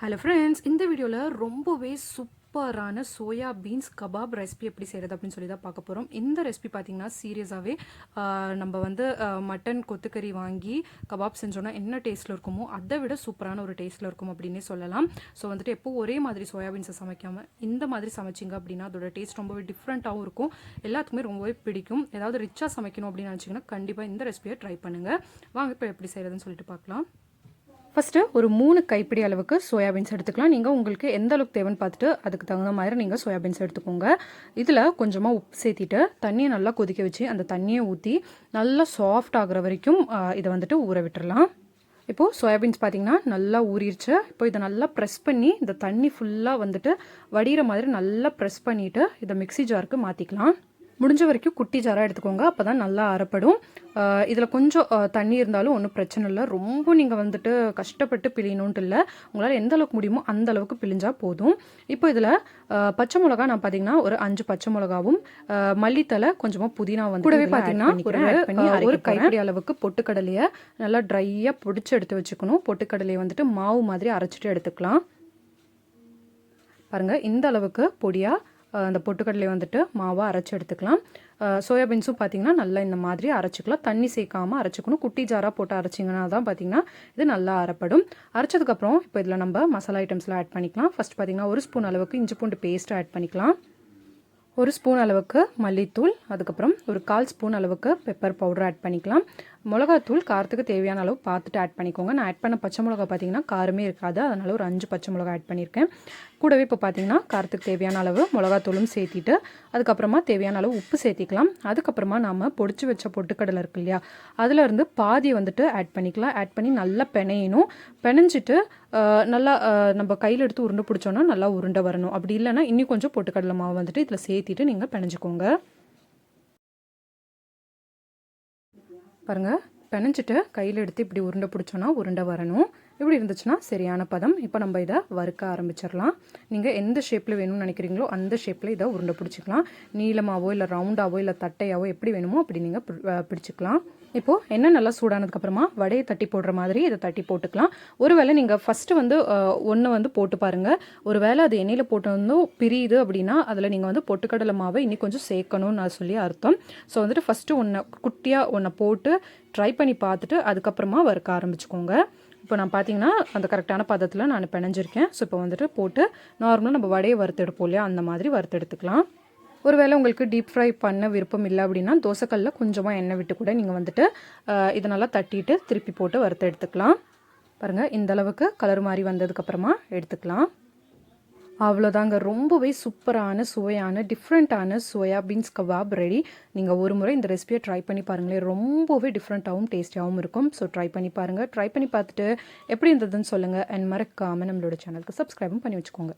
Hello friends இந்த வீடியோவில் ரொம்பவே சூப்பரான சோயா பீன்ஸ் கபாப் ரெசிபி எப்படி செய்கிறது அப்படின்னு சொல்லி தான் பார்க்க போகிறோம் இந்த ரெசிபி பார்த்தீங்கன்னா சீரியஸாகவே நம்ம வந்து மட்டன் கொத்துக்கறி வாங்கி கபாப் செஞ்சோன்னா என்ன டேஸ்ட்டில் இருக்குமோ அதை விட சூப்பரான ஒரு டேஸ்ட்டில் இருக்கும் அப்படின்னே சொல்லலாம். ஸோ வந்துட்டு எப்போ ஒரே மாதிரி சோயா பீன்ஸை சமைக்காமல் இந்த மாதிரி சமைச்சிங்க அப்படின்னா அதோட டேஸ்ட் ரொம்பவே டிஃப்ரெண்ட்டாகவும் இருக்கும். எல்லாத்துக்குமே ரொம்பவே பிடிக்கும். ஏதாவது ரிச்சாக சமைக்கணும் அப்படின்னு நினச்சிங்கன்னா கண்டிப்பாக இந்த ரெசிபியை ட்ரை பண்ணுங்கள் வாங்க இப்போ எப்படி செய்கிறதுன்னு சொல்லிட்டு பார்க்கலாம். ஃபஸ்ட்டு ஒரு மூணு கைப்பிடி அளவுக்கு சோயாபீன்ஸ் எடுத்துக்கலாம். நீங்கள் உங்களுக்கு எந்த அளவுக்கு தேவைன்னு பார்த்துட்டு அதுக்கு தகுந்த மாதிரி நீங்கள் சோயாபீன்ஸ் எடுத்துக்கோங்க. இதில் கொஞ்சமாக உப்பு சேர்த்திட்டு தண்ணியை நல்லா கொதிக்க வச்சு அந்த தண்ணியை ஊற்றி நல்லா சாஃப்ட் ஆகிற வரைக்கும் இதை வந்துட்டு ஊற விட்டுடலாம் இப்போது சோயாபீன்ஸ் பார்த்தீங்கன்னா நல்லா ஊறிடுச்சு இப்போ இதை நல்லா ப்ரெஸ் பண்ணி இந்த தண்ணி ஃபுல்லாக வந்துட்டு வடிகிற மாதிரி நல்லா ப்ரெஸ் பண்ணிவிட்டு இதை மிக்ஸி ஜாருக்கு மாற்றிக்கலாம் முடிஞ்ச வரைக்கும் குட்டி ஜாராக எடுத்துக்கோங்க. அப்போ தான் நல்லா அரைப்படும். இதில் கொஞ்சம் தண்ணி இருந்தாலும் ஒன்றும் பிரச்சனை இல்லை. ரொம்ப நீங்கள் வந்துட்டு கஷ்டப்பட்டு பிழியணுன்ட்டு இல்லை. உங்களால் எந்த அளவுக்கு முடியுமோ அந்த அளவுக்கு பிழிஞ்சா போதும். இப்போ இதில் பச்சை மிளகா நான் பார்த்தீங்கன்னா ஒரு அஞ்சு பச்சை மிளகாவும் மல்லித்தலை கொஞ்சமாக புதினா வந்து கூடவே பார்த்தீங்கன்னா ஒரு கைப்பிடி அளவுக்கு பொட்டுக்கடலையை நல்லா ட்ரையாக பொடிச்சு எடுத்து வச்சுக்கணும். பொட்டுக்கடலையை வந்துட்டு மாவு மாதிரி அரைச்சிட்டு எடுத்துக்கலாம். பாருங்கள் இந்த அளவுக்கு பொடியாக அந்த பொட்டுக்கடலையை வந்துட்டு மாவாக அரைச்சி எடுத்துக்கலாம். சோயாபீன்ஸும் பார்த்தீங்கன்னா நல்லா இந்த மாதிரி அரைச்சிக்கலாம். தண்ணி சேர்க்காமல் அரைச்சிக்கணும். குட்டி ஜாராக போட்டு அரைச்சிங்கன்னா தான் பார்த்தீங்கன்னா இது நல்லா அரைப்படும். அரைச்சதுக்கப்புறம் இப்போ இதில் நம்ம மசாலா ஐட்டம்ஸ்லாம் ஆட் பண்ணிக்கலாம். ஃபர்ஸ்ட் பார்த்தீங்கன்னா ஒரு ஸ்பூன் அளவுக்கு இஞ்சி பூண்டு பேஸ்ட் ஆட் பண்ணிக்கலாம். ஒரு ஸ்பூன் அளவுக்கு மல்லித்தூள் அதுக்கப்புறம் ஒரு கால் ஸ்பூன் அளவுக்கு பெப்பர் பவுடர் ஆட் பண்ணிக்கலாம். மிளகாத்தூள் காரத்துக்கு தேவையான அளவு பார்த்துட்டு ஆட் பண்ணிக்கோங்க. நான் ஆட் பண்ண பச்சை மிளகா பார்த்தீங்கன்னா காரமே இருக்காது. அதனால் ஒரு அஞ்சு பச்சை மிளகா ஆட் பண்ணியிருக்கேன் கூடவே இப்போ பார்த்தீங்கன்னா காரத்துக்கு தேவையான அளவு மிளகாத்தூளும் சேர்த்திட்டு அதுக்கப்புறமா தேவையான அளவு உப்பு சேர்த்திக்கலாம். அதுக்கப்புறமா நாம் பொடிச்சு வச்ச பொட்டுக்கடலை இருக்கு இல்லையா அதில் இருந்து பாதி வந்துட்டு ஆட் பண்ணிக்கலாம். ஆட் பண்ணி நல்லா பிணையணும். பிணைஞ்சிட்டு நல்லா நம்ம கையில் எடுத்து உருண்டை பிடிச்சோன்னா நல்லா உருண்டை வரணும். அப்படி இல்லைன்னா இன்னும் கொஞ்சம் பொட்டுக்கடலை மாவு வந்துட்டு இதில் சேர்த்திட்டு நீங்கள் பிணைஞ்சிக்கோங்க. பாருங்கள் பிணைஞ்சிட்டு கையில் எடுத்து இப்படி உருண்டை பிடிச்சோன்னா உருண்டை வரணும். இப்படி இருந்துச்சுன்னா சரியான பதம். இப்போ நம்ம இதை வறுக்க ஆரம்பிச்சிடலாம். நீங்கள் எந்த ஷேப்பில் வேணும்னு நினைக்கிறீங்களோ அந்த ஷேப்பில் இதை உருண்டை பிடிச்சிக்கலாம். நீளமாகவோ இல்லை ரவுண்டாவோ இல்லை தட்டையாவோ எப்படி வேணுமோ அப்படி நீங்கள் பிடிச்சிக்கலாம். இப்போது என்ன நல்லா சூடானதுக்கப்புறமா வடையை தட்டி போடுற மாதிரி இதை தட்டி போட்டுக்கலாம். ஒரு வேளை நீங்கள் ஃபஸ்ட்டு வந்து ஒன்று வந்து போட்டு பாருங்கள் ஒரு வேளை அது எண்ணெயில் போட்டு வந்து பிரியுது அப்படின்னா அதில் நீங்கள் வந்து பொட்டுக்கடலை மாவை இன்னி கொஞ்சம் சேர்க்கணும்னு நான் சொல்லி அர்த்தம். ஸோ வந்துட்டு ஃபஸ்ட்டு ஒன்றை குட்டியாக ஒன்றை போட்டு ட்ரை பண்ணி பார்த்துட்டு அதுக்கப்புறமா வறுக்க ஆரம்பிச்சுக்கோங்க. இப்போ நான் பார்த்தீங்கன்னா அந்த கரெக்டான பதத்தில் நான் பிணைஞ்சிருக்கேன். ஸோ இப்போ வந்துட்டு போட்டு நார்மலாக நம்ம வடையை வறுத்தெடுப்போம் இல்லையா? அந்த மாதிரி வறுத்தெடுத்துக்கலாம். ஒருவேளை உங்களுக்கு டீப் ஃப்ரை பண்ண விருப்பம் இல்லை அப்படின்னா தோசைக்கல்லில் கொஞ்சமாக எண்ணெய் விட்டு கூட நீங்கள் வந்துட்டு இதை நல்லா தட்டிட்டு திருப்பி போட்டு வறுத்து எடுத்துக்கலாம் பாருங்கள் இந்த அளவுக்கு கலர் மாதிரி வந்ததுக்கப்புறமா எடுத்துக்கலாம். அவ்வளோதாங்க. ரொம்பவே சூப்பரான சுவையான டிஃப்ரெண்ட்டான சோயா பீன்ஸ் கபாப் ரெடி நீங்கள் ஒரு முறை இந்த ரெசிபியை ட்ரை பண்ணி பாருங்களேன் ரொம்பவே டிஃப்ரெண்ட்டாகவும் டேஸ்டியாகவும் இருக்கும். ஸோ ட்ரை பண்ணி பாருங்கள் ட்ரை பண்ணி பார்த்துட்டு எப்படி இருந்ததுன்னு சொல்லுங்கள் அண்ட் மறக்காமல் நம்மளோட சேனலுக்கு சப்ஸ்கிரைபும் பண்ணி வச்சுக்கோங்க.